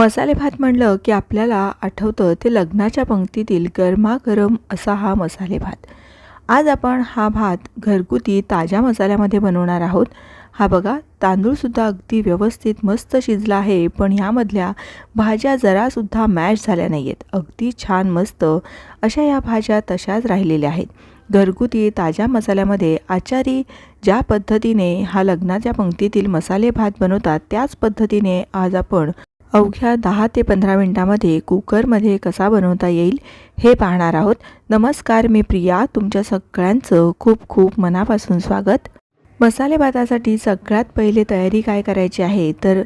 मसाले भात म्हणलं की आपल्याला आठवतं ते लग्नाच्या पंक्तीतील गरमागरम असा हा मसाले भात. आज आपण हा भात घरगुती ताज्या मसाल्यामध्ये बनवणार आहोत. हा बघा तांदूळसुद्धा अगदी व्यवस्थित मस्त शिजला आहे पण ह्यामधल्या भाज्या जरासुद्धा मॅश झाल्या नाही आहेत अगदी छान मस्त अशा या भाज्या तशाच राहिलेल्या आहेत. घरगुती ताज्या मसाल्यामध्ये आचारी ज्या पद्धतीने हा लग्नाच्या पंक्तीतील मसाले भात बनवतात त्याच पद्धतीने आज आपण अवघ्या दहा ते पंधरा मिनटामध्ये कुकरमध्ये कसा बनवता येईल हे पाहणार आहोत. नमस्कार मी प्रिया. तुमच्या सगळ्यांचं खूप खूप मनापासून स्वागत. मसाले भातासाठी सगळ्यात पहिले तयारी काय करायची आहे? तर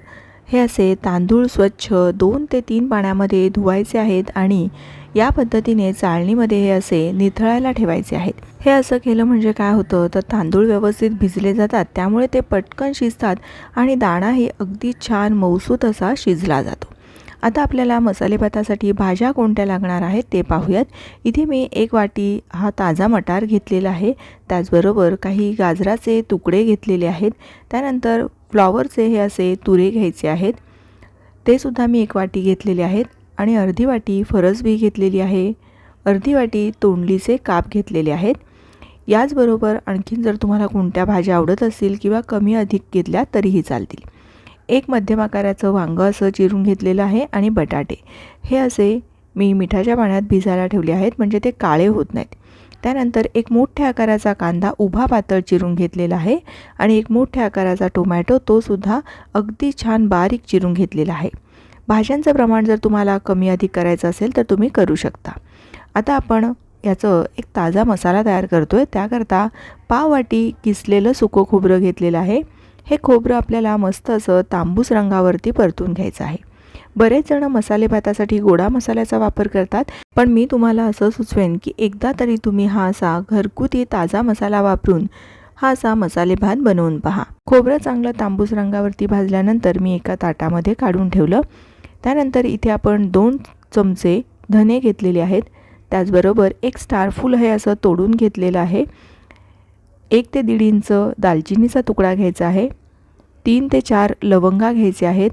हे असे तांदूळ स्वच्छ दोन ते तीन पाण्यामध्ये धुवायचे आहेत आणि या पद्धतीने चाळणीमध्ये हे असे निथळायला ठेवायचे आहेत. हे असं केलं म्हणजे काय होतं? तर तांदूळ व्यवस्थित भिजले जातात त्यामुळे ते पटकन शिजतात आणि दाणाही अगदी छान मौसूत असा शिजला जातो. आता आपल्याला मसाले भातासाठी भाज्या कोणत्या लागणार आहेत ते पाहूयात. इथे मी एक वाटी हा ताजा मटार घेतलेला आहे. त्याचबरोबर काही गाजराचे तुकडे घेतलेले आहेत. त्यानंतर फ्लॉवरचे हे असे तुरे घ्यायचे आहेत. ते सुद्धा मी एक वाटी घेतलेले आहेत आणि अर्धी वाटी फरसबी घेतलेली आहे. अर्धी वाटी तोंडलीचे काप घेतलेले आहेत. याचबरोबर आणखीन जर तुम्हाला कोणत्या भाज्या आवडत असतील किंवा कमी अधिक घेतल्या तरीही चालतील. एक मध्यम आकाराचं वांगं असं चिरून घेतलेलं आहे आणि बटाटे. हे असे मी मिठाच्या पाण्यात भिजायला ठेवले आहेत म्हणजे ते काळे होत नाहीत. त्यानंतर एक मोठ्या आकाराचा कांदा उभा पातळ चिरून घेतलेला आहे आणि एक मोठ्या आकाराचा टोमॅटो तोसुद्धा अगदी छान बारीक चिरून घेतलेला आहे. भाज्यांचं प्रमाण जर तुम्हाला कमी अधिक करायचं असेल तर तुम्ही करू शकता. आता आपण याचं एक ताजा मसाला तयार करतो आहे त्याकरता पाव वाटी किसलेलं सुकं खोबरं घेतलेलं आहे. हे खोबरं आपल्याला मस्त असं तांबूस रंगावरती परतून घ्यायचं आहे. बरेच जण मसाले भातासाठी गोडा मसाल्याचा वापर करतात पण मी तुम्हाला असं सुचवेन की एकदा तरी तुम्ही हा असा घरगुती ताजा मसाला वापरून हा असा मसाले भात बनवून पहा. खोबरं चांगलं तांबूस रंगावरती भाजल्यानंतर मी एका ताटामध्ये काढून ठेवलं. त्यानंतर इथे आपण दोन चमचे धने घेतलेले आहेत. त्याचबरोबर एक स्टारफूल हे असं तोडून घेतलेलं आहे. एक ते दीड इंच दालचिनीचा तुकडा घ्यायचा आहे. तीन ते चार लवंगा घ्यायचे आहेत.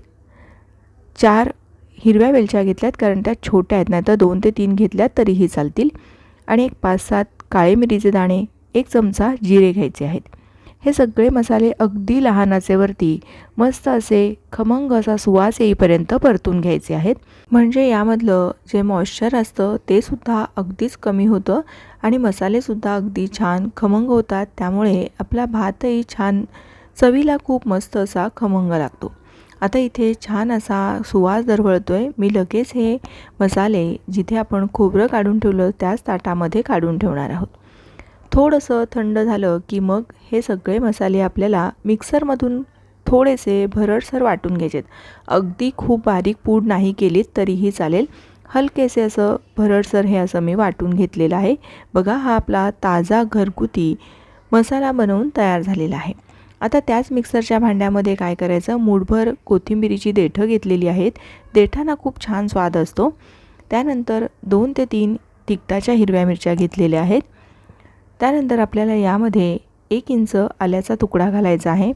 चार हिरव्या वेलच्या घेतल्यात कारण त्या छोट्या आहेत नाही तर दोन ते तीन घेतल्यात तरीही चालतील. आणि एक पाच सात काळे मिरीचे दाणे एक चमचा जिरे घ्यायचे आहेत. हे सगळे मसाले अगदी लहान आचेवरती मस्त असे खमंग असा सुवास येईपर्यंत परतून घ्यायचे आहेत. म्हणजे यामधलं जे मॉइश्चर असतं ते सुद्धा अगदीच कमी होतं आणि मसालेसुद्धा अगदी छान खमंग होतात. त्यामुळे आपला भातही छान चवीला खूप मस्त असा खमंग लागतो. आता इथे छान असा सुवास दरवळतो आहे मी लगेच हे मसाले जिथे आपण खोबरं काढून ठेवलं त्याच ताटामध्ये काढून ठेवणार आहोत. थोडंसं थंड झालं की मग हे सगळे मसाले आपल्याला मिक्सरमधून थोडेसे भरडसर वाटून घ्यायचेत. अगदी खूप बारीक पूड नाही केलीत तरीही चालेल. हलकेसे असं भरडसर हे असं मी वाटून घेतलेलं आहे. बघा हा आपला ताजा घरगुती मसाला बनवून तयार झालेला आहे. आता त्याच मिक्सरच्या भांड्यामध्ये काय करायचं? मूठभर कोथिंबिरीची देठं घेतलेली आहेत. देठांना खूप छान स्वाद असतो. त्यानंतर दोन ते तीन तिखटाच्या हिरव्या मिरच्या घेतलेल्या आहेत. त्यानंतर आपल्याला यामध्ये एक इंच आल्याचा तुकडा घालायचा आहे.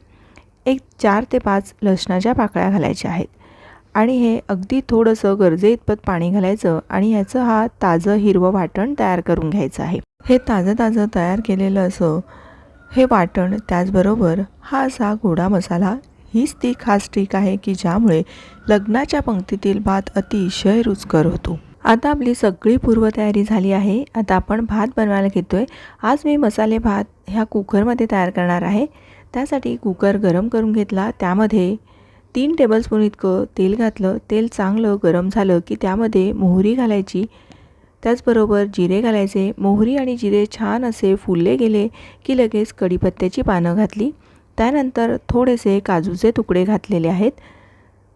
एक चार ते पाच लसणाच्या पाकळ्या घालायच्या आहेत. आणि हे अगदी थोडंसं गरजे इतपत पाणी घालायचं आणि याचं हा ताजं हिरवं वाटण तयार करून घ्यायचं आहे. हे ताजं ताजं तयार केलेलं असं हे वाटण त्याचबरोबर हा असा गोडा मसाला हीच ती खास ट्रीक आहे की ज्यामुळे लग्नाच्या पंक्तीतील भात अतिशय रुचकर होतो. आता आपली सगळी पूर्वतयारी झाली आहे. आता आपण भात बनवायला घेतो आहे आज मी मसाले भात ह्या कुकरमध्ये तयार करणार आहे. त्यासाठी कुकर गरम करून घेतला. त्यामध्ये तीन टेबलस्पून इतकं तेल घातलं. तेल चांगलं गरम झालं की त्यामध्ये मोहरी घालायची. त्याचबरोबर जिरे घालायचे. मोहरी आणि जिरे छान असे फुलले गेले की लगेच कढीपत्त्याची पानं घातली. त्यानंतर थोडेसे काजूचे तुकडे घातलेले आहेत.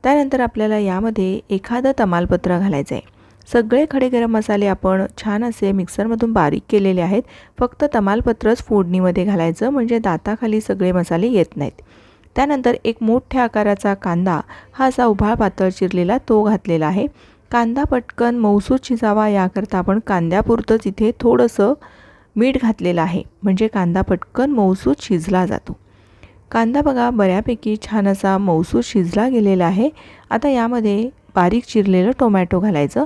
त्यानंतर आपल्याला यामध्ये एखादं तमालपत्र घालायचं आहे सगळे खडे गरम मसाले आपण छान असे मिक्सरमधून बारीक केलेले आहेत. फक्त तमालपत्रच फोडणीमध्ये घालायचं म्हणजे दाताखाली सगळे मसाले येत नाहीत. त्यानंतर एक मोठ्या आकाराचा कांदा हा असा उभाळ पातळ चिरलेला तो घातलेला आहे. कांदा पटकन मौसूद शिजावा याकरता आपण कांद्यापुरतंच इथे थोडंसं मीठ घातलेलं आहे म्हणजे कांदा पटकन मौसूद शिजला जातो. कांदा बघा बऱ्यापैकी छान असा मौसूद शिजला गेलेला आहे. आता यामध्ये बारीक चिरलेलं टोमॅटो घालायचं.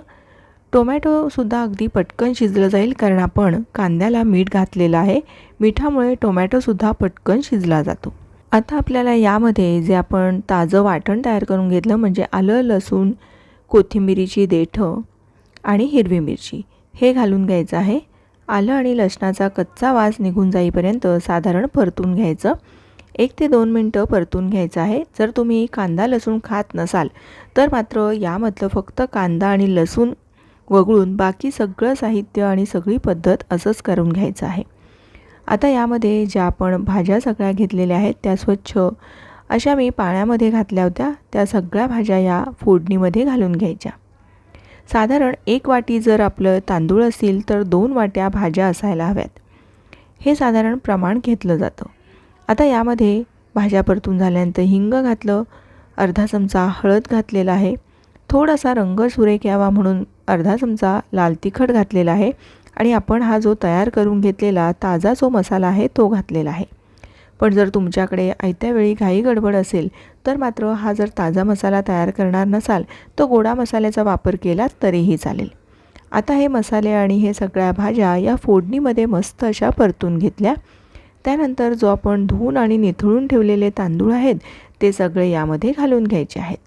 टोमॅटोसुद्धा अगदी पटकन शिजलं जाईल कारण आपण कांद्याला मीठ घातलेलं आहे. मिठामुळे टोमॅटोसुद्धा पटकन शिजला जातो. आता आपल्याला यामध्ये जे आपण ताजं वाटण तयार करून घेतलं म्हणजे आलं लसूण कोथिंबिरीची देठं आणि हिरवी मिरची हे घालून घ्यायचं आहे. आलं आणि लसणाचा कच्चा वास निघून जाईपर्यंत साधारण परतून घ्यायचं. एक ते दोन मिनटं परतून घ्यायचं आहे. जर तुम्ही कांदा लसूण खात नसाल तर मात्र यामधलं फक्त कांदा आणि लसूण वगळून बाकी सगळं साहित्य आणि सगळी पद्धत असंच करून घ्यायचं आहे. आता यामध्ये ज्या आपण भाज्या सगळ्या घेतलेल्या आहेत त्या स्वच्छ अशा मी पाण्यामध्ये घातल्या होत्या त्या सगळ्या भाज्या या फोडणीमध्ये घालून घ्यायच्या. साधारण एक वाटी जर आपलं तांदूळ असतील तर दोन वाट्या भाज्या असायला हव्यात. हे साधारण प्रमाण घेतलं जातं. आता यामध्ये भाज्या परतून झाल्यानंतर हिंग घातलं अर्धा चमचा हळद घातलेला आहे थोडासा रंग सुरेख यावा म्हणून अर्धा चमचा लाल तिखट घातलेला आहे आणि आपण हा जो तयार करून घेतलेला ताजा जो मसाला आहे तो घातलेला आहे. पण जर तुमच्याकडे आयत्या वेळी घाई गडबड असेल तर मात्र हा जर ताजा मसाला तयार करणार नसाल तर गोडा मसाल्याचा वापर केला तरीही चालेल. आता हे मसाले आणि हे सगळ्या भाज्या या फोडणीमध्ये मस्त अशा परतून घेतल्या. त्यानंतर जो आपण धुवून आणि निथळून ठेवलेले तांदूळ आहेत ते सगळे यामध्ये घालून घ्यायचे आहेत.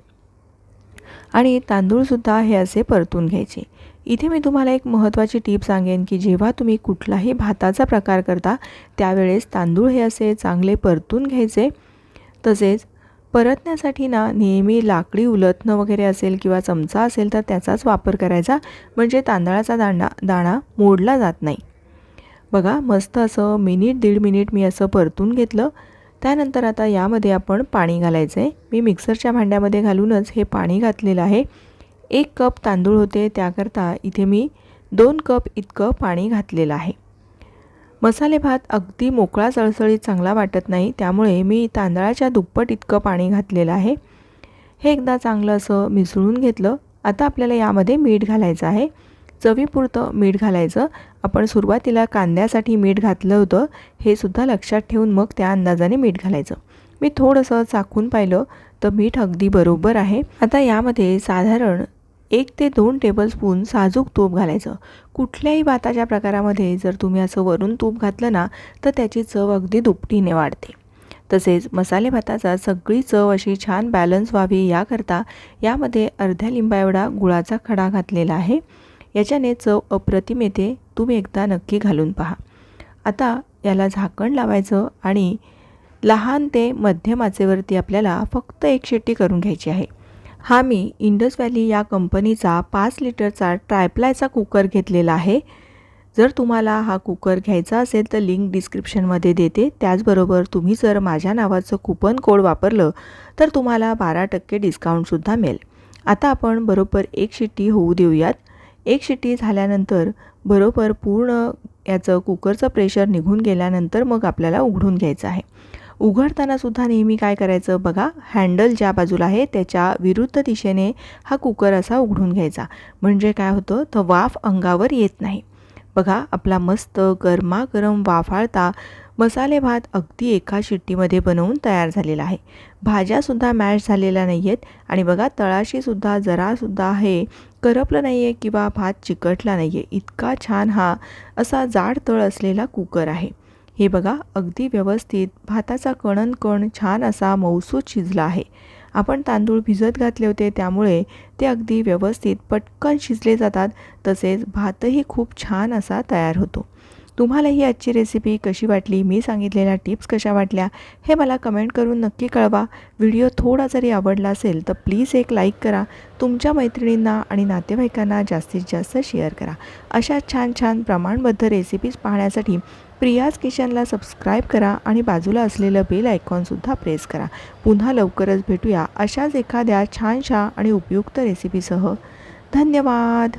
आणि तांदूळसुद्धा हे असे परतून घ्यायचे. इथे मी तुम्हाला एक महत्त्वाची टीप सांगेन की जेव्हा तुम्ही कुठलाही भाताचा प्रकार करता त्यावेळेस तांदूळ हे असे चांगले परतून घ्यायचे. तसेच परतण्यासाठी ना नेहमी लाकडी उलथनं वगैरे असेल किंवा चमचा असेल तर त्याचाच वापर करायचा. म्हणजे तांदळाचा दांडा दाणा मोडला जात नाही. बघा मस्त असं मिनिट दीड मिनिट मी असं परतून घेतलं. त्यानंतर आता यामध्ये आपण पाणी घालायचं आहे मी मिक्सरच्या भांड्यामध्ये घालूनच हे पाणी घातलेलं आहे. एक कप तांदूळ होते त्याकरता इथे मी दोन कप इतकं पाणी घातलेलं आहे. मसाले भात अगदी मोकळा सळसळीत चांगला वाटत नाही त्यामुळे मी तांदळाच्या दुप्पट इतकं पाणी घातलेलं आहे. हे एकदा चांगलं असं मिसळून घेतलं. आता आपल्याला यामध्ये मीठ घालायचं आहे. चवीपुरतं मीठ घालायचं. आपण सुरुवातीला कांद्यासाठी मीठ घातलं होतं हे सुद्धा लक्षात ठेवून मग त्या अंदाजाने मीठ घालायचं. मी थोडंसं चाखून पाहिलं तर मीठ अगदी बरोबर आहे. आता यामध्ये साधारण एक ते दोन टेबलस्पून साजूक तूप घालायचं. कुठल्याही भाताच्या प्रकारामध्ये जर तुम्ही असं वरून तूप घातलं ना तर त्याची चव अगदी दुपटीने वाढते. तसेच मसाले भाताचा सगळी चव अशी छान बॅलन्स व्हावी याकरता यामध्ये अर्ध्या लिंबा एवढा गुळाचा खडा घातलेला आहे. याच्याने चव अप्रतिम येते. तुम्ही एकदा नक्की घालून पहा. आता याला झाकण लावायचं आणि लहान ते मध्यम आचेवरती आपल्याला फक्त एक शेट्टी करून घ्यायची आहे. हा मी इंडस व्हॅली या कंपनीचा पाच लिटरचा ट्रायप्लायचा कुकर घेतलेला आहे. जर तुम्हाला हा कुकर घ्यायचा असेल तर लिंक डिस्क्रिप्शनमध्ये देते. त्याचबरोबर तुम्ही जर माझ्या नावाचं कुपन कोड वापरलं तर तुम्हाला बारा टक्के डिस्काउंटसुद्धा मिळेल. आता आपण बरोबर एक शिट्टी होऊ देऊयात. एक शिट्टी झाल्यानंतर बरोबर पूर्ण याचं कुकरचं प्रेशर निघून गेल्यानंतर मग आपल्याला उघडून घ्यायचं आहे. उघडताना सुद्धा नेहमी काय करायचं बघा हँडल ज्या बाजूला आहे त्याच्या विरुद्ध दिशेने हा कुकर असा उघडून घ्यायचा. म्हणजे काय होतं तर वाफ अंगावर येत नाही. बघा आपला मस्त गरमागरम वाफाळता मसाले भात अगदी एका शिट्टीमध्ये बनवून तयार झालेला आहे. भाज्यासुद्धा मॅश झालेल्या नाही आहेत आणि बघा तळाशीसुद्धा जरासुद्धा हे करपलं नाही आहे किंवा भात चिकटला नाही आहे इतका छान हा असा जाड तळ असलेला कुकर आहे. हे बघा अगदी व्यवस्थित भाताचा कणन कण छान असा मौसूद शिजला आहे. आपण तांदूळ भिजत घातले होते त्यामुळे ते अगदी व्यवस्थित पटकन शिजले जातात. तसेच भातही खूप छान असा तयार होतो. तुम्हाला ही आजची रेसिपी कशी वाटली? मी सांगितलेल्या टिप्स कशा वाटल्या? हे मला कमेंट करून नक्की कळवा. व्हिडिओ थोडा जरी आवडला असेल तर प्लीज एक लाईक करा. तुमच्या मैत्रिणींना आणि नातेवाईकांना जास्तीत जास्त शेअर करा. अशा छान छान प्रमाणबद्ध रेसिपीज पाहण्यासाठी प्रियाज किचनला सबस्क्राईब करा आणि बाजूला असलेलं बेल आयकॉनसुद्धा प्रेस करा. पुन्हा लवकरच भेटूया अशाच एखाद्या छानशा आणि उपयुक्त रेसिपीसह धन्यवाद!